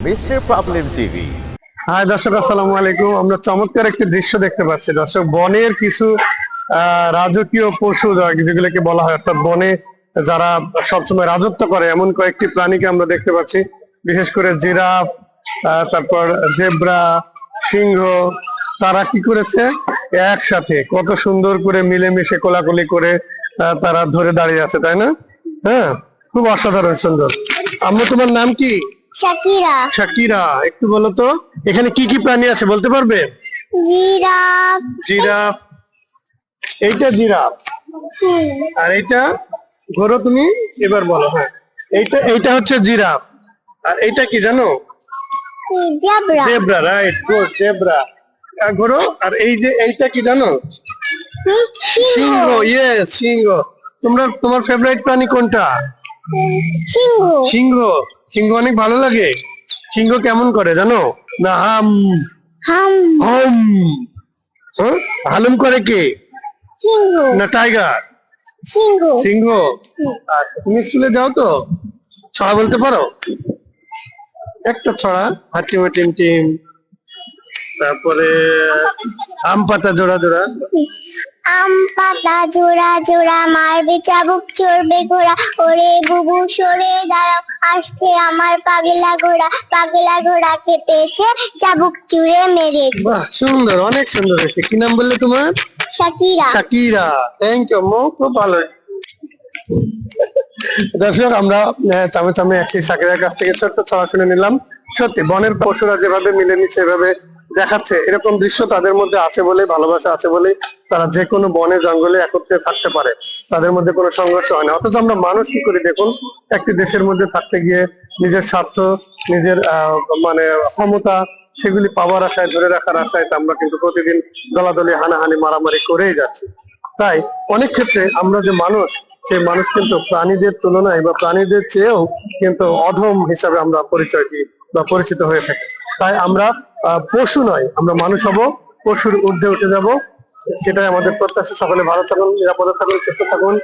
Mister problem TV. High দর্শক, আসসালামু আলাইকুম। আমরা চমৎকার একটি দৃশ্য দেখতে পাচ্ছি। দর্শক, বনের কিছু রাজকীয় পশু যেগুলোকে বলা হয়, অর্থাৎ বনে যারা সবসময় রাজত্ব করে, এমন কয়েকটি প্রাণীকে আমরা দেখতে পাচ্ছি। বিশেষ করে জিরাফ তারপর জেব্রা, সিংহ, তারা কি করেছে? একসাথে কত সুন্দর করে মিলেমিশে কোলাকুলি করে তারা ধরে দাঁড়িয়ে আছে, তাই না? হ্যাঁ খুব অসাধারণ, সুন্দর। আমরা তোমার নাম কি? শাকিরা। শাকিরা একটু বলো তো এখানে কি কি প্রাণী আছে বলতে পারবে? জিরাফ। জিরাফ। এইটা জিরাফ। আর এইটা ধরো তুমি এবার বলো হ্যাঁ। এইটা এইটা হচ্ছে জিরাফ। আর এইটা কি জানো? Zebra. Zebra right good zebra. ঘোরো আর এই যে এইটা কি জানো? সিংহ। সিংহ ইয়েস সিংহ। তোমরা তোমার ফেভারিট প্রাণী কোনটা? সিংহ। সিংহ। সিংহ অনেক ভালো লাগে। সিংহ কেমন করে জানো? না হাম। হাম। হম। হ্যাঁ? হালুম করে কে? না টাইগার। সিংহ। সিংহ? আচ্ছা তুমি স্কুলে যাও তো। ছড়া বলতে পারো? একটা ছড়া হাতিমা টিম টিম। তারপরে আম পাতা জোড়া জোড়া। আম পাতা জোড়া জোড়া মারবে চাবুক চড়বে ঘোড়া ওরে বুবু সরে দাঁড়াও আসছে আমার পাগলা ঘোড়া পাগলা ঘোড়াকে পেয়েছে চাবুক চুড়ে মেরেছে। বাহ সুন্দর অনেক সুন্দর হয়েছে। কি নাম বললে তোমার? শাকিরা। শাকিরা থ্যাংক ইউ মো খুব ভালো হয়েছে। দর্শক আমরা চামে চামে একটি শাকিরার কাছ থেকে ছোট্ট ছড়া শুনে নিলাম। সত্যি বনের পশুরা যেভাবে মিলেমিশে এভাবে দেখাচ্ছে, এরকম দৃশ্য তাদের মধ্যে আছে বলে ভালোবাসা আছে বলে তারা যে কোনো বনে, জঙ্গলে একত্রে থাকতে পারে। তাদের মধ্যে কোনো সংঘর্ষ হয় না। অথচ আমরা মানুষ কি করি দেখুন, একটি দেশের মধ্যে থাকতে গিয়ে নিজের স্বার্থ, নিজের মানে ক্ষমতা, সেগুলি পাওয়ার আশায়, ধরে রাখার আশায় আমরা কিন্তু প্রতিদিন দলাদলি, হানাহানি, মারামারি করেই যাচ্ছি। তাই অনেক ক্ষেত্রে আমরা যে মানুষ, সেই মানুষ কিন্তু প্রাণীদের তুলনায় বা প্রাণীদের চেয়েও কিন্তু অধম হিসাবে আমরা পরিচয় দিই বা পরিচিত হয়ে থাকি। তাই আমরা পশু নয়, আমরা মানুষ হব, পশুর ঊর্ধ্বে উঠে যাব। সেটাই আমাদের প্রত্যাশা। সকলে ভালো থাকুন, নিরাপদে থাকুন, সুস্থ থাকুন।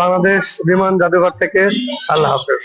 বাংলাদেশ বিমান জাদুঘর থেকে আল্লাহ হাফেজ।